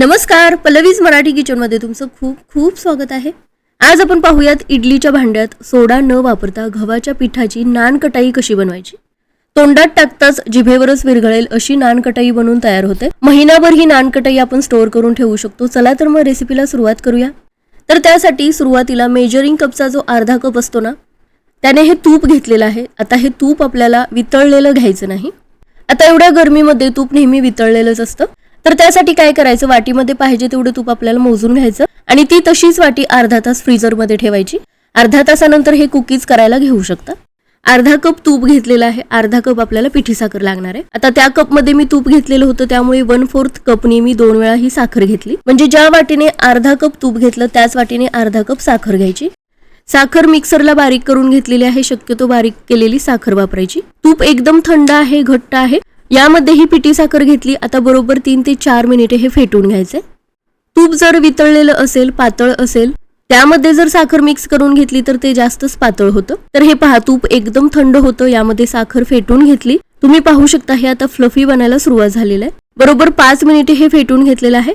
नमस्कार पल्लवीज मराठी किचनमध्ये तुमचं खूप खूप स्वागत आहे. आज आपण पाहूयात इडलीच्या भांड्यात सोडा न वापरता गव्हाच्या पिठाची नान कटाई कशी बनवायची? तोंडात टाकताच जिभेवरच विरघळेल अशी नान कटाई बनवून तयार होते. महिनाभर ही नान कटाई आपण स्टोअर करून ठेवू शकतो. चला तर मग रेसिपीला सुरुवात करूया. तर त्यासाठी सुरुवातीला मेजरिंग कपचा जो अर्धा कप असतो ना त्याने हे तूप घेतलेलं आहे. आता हे तूप आपल्याला वितळलेलं घ्यायचं नाही. आता एवढ्या गरमीमध्ये तूप नेहमी वितळलेलंच असतं. तर त्यासाठी काय करायचं? वाटीमध्ये पाहिजे तेवढं तूप आपल्याला मोजून घ्यायचं आणि ती तशीच वाटी अर्धा तास फ्रीजरमध्ये ठेवायची. अर्धा तासानंतर हे कुकीज करायला घेऊ शकता. अर्धा कप तूप घेतलेला आहे. अर्धा कप आपल्याला पिठी साखर लागणार आहे. आता त्या कपमध्ये मी तूप घेतलेलं होतं त्यामुळे वन फोर्थ कपने मी दोन वेळा ही साखर घेतली. म्हणजे ज्या वाटीने अर्धा कप तूप घेतलं त्याच वाटीने अर्धा कप साखर घ्यायची. साखर मिक्सरला बारीक करून घेतलेली आहे. शक्यतो बारीक केलेली साखर वापरायची. तूप एकदम थंड आहे घट्ट आहे. यामध्ये ही पिठी साखर घेतली. आता बरोबर तीन ते चार मिनिटे हे फेटून घ्यायचे. तूप जर वितळलेलं असेल पातळ असेल त्यामध्ये जर साखर मिक्स करून घेतली तर ते जास्तच पातळ होतं. तर हे पहा तूप एकदम थंड होतं यामध्ये साखर फेटून घेतली. तुम्ही पाहू शकता हे आता फ्लफी बनायला सुरुवात झालेलं आहे. बरोबर पाच मिनिटे हे फेटून घेतलेलं आहे.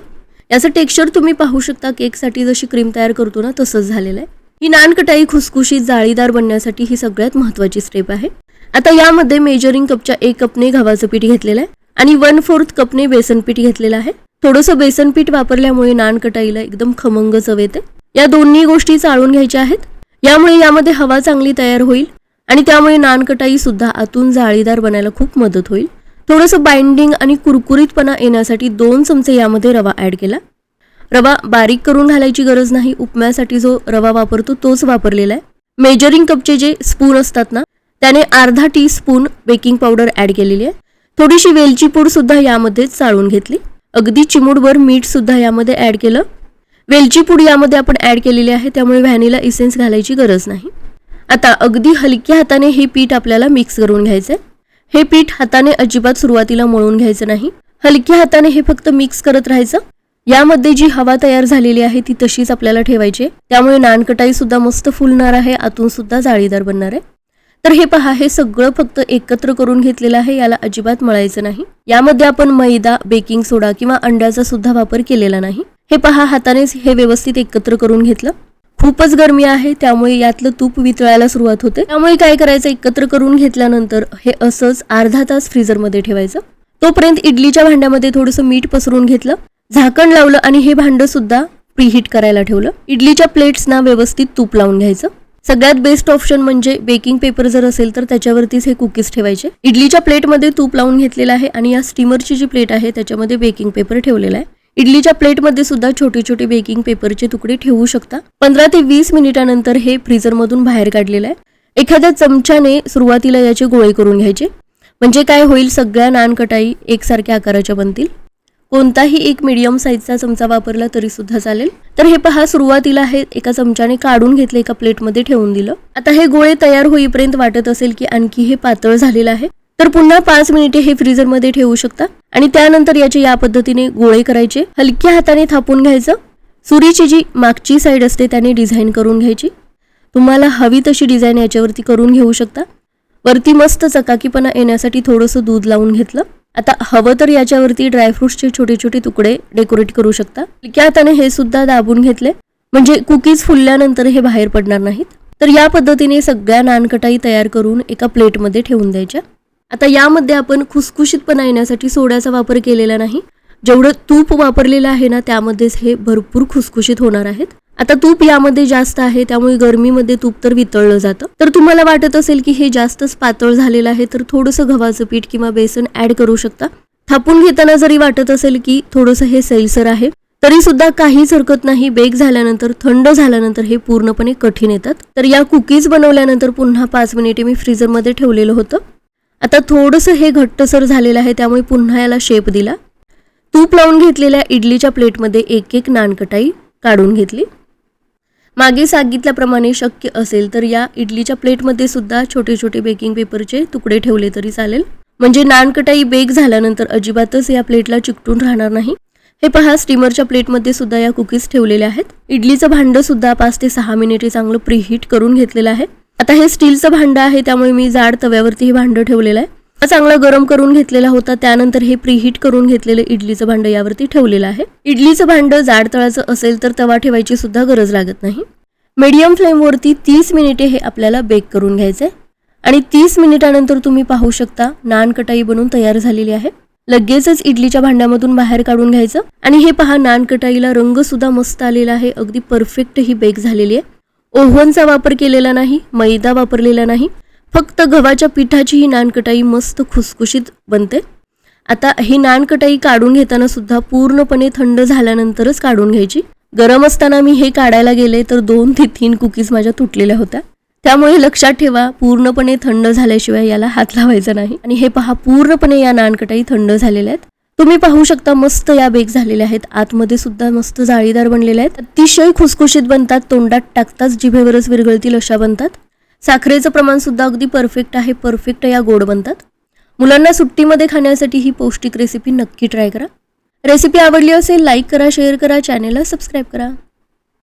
याचं टेक्स्चर तुम्ही पाहू शकता केकसाठी जशी क्रीम तयार करतो ना तसंच झालेलं आहे. ही नानकटाई खुसखुशीत जाळीदार बनण्यासाठी ही सगळ्यात महत्वाची स्टेप आहे. आता यामध्ये मेजरिंग कपच्या एक कपने गव्हाचं पीठ घेतलेलं आहे आणि वन फोर्थ कपने बेसन पीठ घेतलेलं आहे. थोडंसं बेसन पीठ वापरल्यामुळे नानकटाईला एकदम खमंग चव येते. या दोन्ही गोष्टी चाळून घ्यायच्या आहेत. यामुळे यामध्ये हवा चांगली तयार होईल आणि त्यामुळे नानकटाई सुद्धा आतून जाळीदार बनायला खूप मदत होईल. थोडंसं बाइंडिंग आणि कुरकुरीतपणा येण्यासाठी दोन चमचे यामध्ये रवा ऍड केला. रवा बारीक करून घालायची गरज नाही. उपम्यासाठी जो रवा वापरतो तोच वापरलेला आहे. मेजरिंग कपचे जे स्पून असतात ना त्याने अर्धा teaspoon baking powder add केलेली आहे. थोडीशी वेलची पूड सुद्धा यामध्ये चाळून घेतली. अगदी चिमूडभर मीठ सुद्धा यामध्ये ऍड केलं. वेलची पूड यामध्ये आपण ऍड केलेली आहे त्यामुळे व्हॅनिला इसेन्स घालायची गरज नाही. आता अगदी हलक्या हाताने हे पीठ आपल्याला मिक्स करून घ्यायचंय हे पीठ हाताने अजिबात सुरुवातीला मळून घ्यायचं नाही. हलक्या हाताने हे फक्त मिक्स करत राहायचं. यामध्ये जी हवा तयार झालेली आहे ती तशीच आपल्याला ठेवायची त्यामुळे नानकटाई सुद्धा मस्त फुलणार आहे आतून सुद्धा जाळीदार बनणार आहे. तर हे पहा हे सगळं फक्त एकत्र करून घेतलेलं आहे याला अजिबात मळायचं नाही. यामध्ये आपण मैदा बेकिंग सोडा किंवा अंड्याचा सुद्धा वापर केलेला नाही. हे पहा हातानेच हे व्यवस्थित एकत्र करून घेतलं. खूपच गरमी आहे त्यामुळे यातलं तूप वितळायला सुरुवात होते. त्यामुळे काय करायचं एकत्र करून घेतल्यानंतर हे असंच अर्धा तास फ्रीजरमध्ये ठेवायचं. तोपर्यंत इडलीच्या भांड्यामध्ये थोडंसं मीठ पसरून घेतलं. झाकण लावलं आणि हे भांडं सुद्धा प्रीहीट करायला ठेवलं. इडलीच्या प्लेट्सना व्यवस्थित तूप लावून घ्यायचं. सगळ्यात बेस्ट ऑप्शन म्हणजे बेकिंग पेपर जर असेल तर त्याच्यावरतीच हे कुकीज ठेवायचे. इडलीच्या प्लेटमध्ये तूप लावून घेतलेलं आहे आणि या स्टीमरची जी प्लेट आहे त्याच्यामध्ये बेकिंग पेपर ठेवलेला आहे. इडलीच्या प्लेटमध्ये सुद्धा छोटे छोटे बेकिंग पेपरचे तुकडे ठेवू शकता. पंधरा ते वीस मिनिटानंतर हे फ्रीजरमधून बाहेर काढलेलं आहे. एखाद्या चमच्याने सुरुवातीला याचे गोळे करून घ्यायचे. म्हणजे काय होईल सगळ्या नानकटाई एकसारख्या आकाराच्या बनतील. कोणताही एक मीडियम साईजचा चमचा वापरला तरी सुद्धा चालेल. तर हे पहा सुरुवातीला हे एका चमच्याने काढून घेतले एका प्लेटमध्ये ठेवून दिलं. आता हे गोळे तयार होईपर्यंत वाटत असेल की आणखी हे पातळ झालेलं आहे. तर पुन्हा पाच मिनिटे हे फ्रीजरमध्ये ठेवू शकता. आणि त्यानंतर याचे या पद्धतीने गोळे करायचे. हलक्या हाताने थापून घ्यायचं. सुरीची जी मागची साईड असते त्याने डिझाईन करून घ्यायची. तुम्हाला हवी तशी डिझाईन याच्यावरती करून घेऊ शकता. वरती मस्त चकाकीपणा येण्यासाठी थोडंसं दूध लावून घेतलं. आता हवं तर याच्यावरती ड्रायफ्रुट्सचे छोटे छोटे तुकडे डेकोरेट करू शकता. हलक्या हाताने हे सुद्धा दाबून घेतले. म्हणजे कुकीज फुलल्यानंतर हे बाहेर पडणार नाहीत. तर या पद्धतीने सगळ्या नानकटाई तयार करून एका प्लेटमध्ये ठेवून द्यायच्या. आता यामध्ये आपण खुसखुशीतपणा येण्यासाठी सोड्याचा वापर केलेला नाही. जेवढं तूप वापरलेलं आहे ना त्यामध्येच हे भरपूर खुसखुशीत होणार आहेत. आता तूप यामध्ये जास्त आहे त्यामुळे गरमीमध्ये तूप तर वितळलं जातं. तर तुम्हाला वाटत असेल की हे जास्तच पातळ झालेलं आहे तर थोडंसं गव्हाचं पीठ किंवा बेसन ऍड करू शकता. थापून घेताना जरी वाटत असेल की थोडंसं हे सैलसर आहे तरी सुद्धा काहीच हरकत नाही. बेक झाल्यानंतर थंड झाल्यानंतर हे पूर्णपणे कठीण येतात. तर या कुकीज बनवल्यानंतर पुन्हा पाच मिनिटे मी फ्रीजरमध्ये ठेवलेलं होतं. आता थोडंसं हे घट्टसर झालेलं आहे त्यामुळे पुन्हा याला शेप दिला. तूप लावून घेतलेल्या इडलीच्या प्लेटमध्ये एक एक नानकटाई काढून घेतली. मागे सांगितल्याप्रमाणे शक्य असेल तर या इडलीच्या प्लेटमध्ये सुद्धा छोटे छोटे बेकिंग पेपरचे तुकडे ठेवले तरी चालेल. म्हणजे नानकटाई बेक झाल्यानंतर अजिबातच या प्लेटला चिकटून राहणार नाही. हे पहा स्टीमरच्या प्लेटमध्ये सुद्धा या कुकीज ठेवलेल्या आहेत. इडलीचं भांडं सुद्धा पाच ते सहा मिनिटे चांगलं प्रीहीट करून घेतलेलं आहे. आता हे स्टीलचं भांडं आहे त्यामुळे मी जाड तव्यावरती हे भांडं ठेवलेलं आहे. चांगला गरम करून घेतलेला होता. त्यानंतर हे प्रीहीट करून घेतलेलं इडलीचं भांडं यावरती ठेवलेलं आहे. इडलीचं भांडं जाड तळाचं असेल तर तवा ठेवायची सुद्धा गरज लागत नाही. मीडियम फ्लेमवरती तीस मिनिटे हे आपल्याला बेक करून घ्यायचं आहे आणि तीस मिनिटानंतर तुम्ही पाहू शकता नान कटाई बनून तयार झालेली आहे. लगेचच इडलीच्या भांड्यामधून बाहेर काढून घ्यायचं. आणि हे पहा नान कटाईला रंग सुद्धा मस्त आलेला आहे. अगदी परफेक्ट ही बेक झालेली आहे. ओव्हनचा वापर केलेला नाही मैदा वापरलेला नाही. फक्त गव्हाच्या पिठाची ही नानकटाई मस्त खुसखुशीत बनते. आता ही नानकटाई काढून घेताना सुद्धा पूर्णपणे थंड झाल्यानंतरच काढून घ्यायची. गरम असताना मी हे काढायला गेले तर दोन ते तीन कुकीज माझ्या तुटलेल्या होत्या. त्यामुळे लक्षात ठेवा पूर्णपणे थंड झाल्याशिवाय याला हात लावायचा नाही. आणि हे पहा पूर्णपणे या नानकटाई थंड झालेल्या आहेत. तुम्ही पाहू शकता मस्त या बेक झालेल्या आहेत. आतमध्ये सुद्धा मस्त जाळीदार बनलेल्या आहेत. अतिशय खुसखुशीत बनतात तोंडात टाकताच जिभेवरच विरघळतील अशा बनतात. साखरेचं प्रमाण सुद्धा अगदी परफेक्ट आहे. परफेक्ट या गोड बनतात. मुलांना सुट्टीमध्ये खाण्यासाठी ही पौष्टिक रेसिपी नक्की ट्राय करा. रेसिपी आवडली असेल लाईक करा शेअर करा चॅनेलला सबस्क्राईब करा.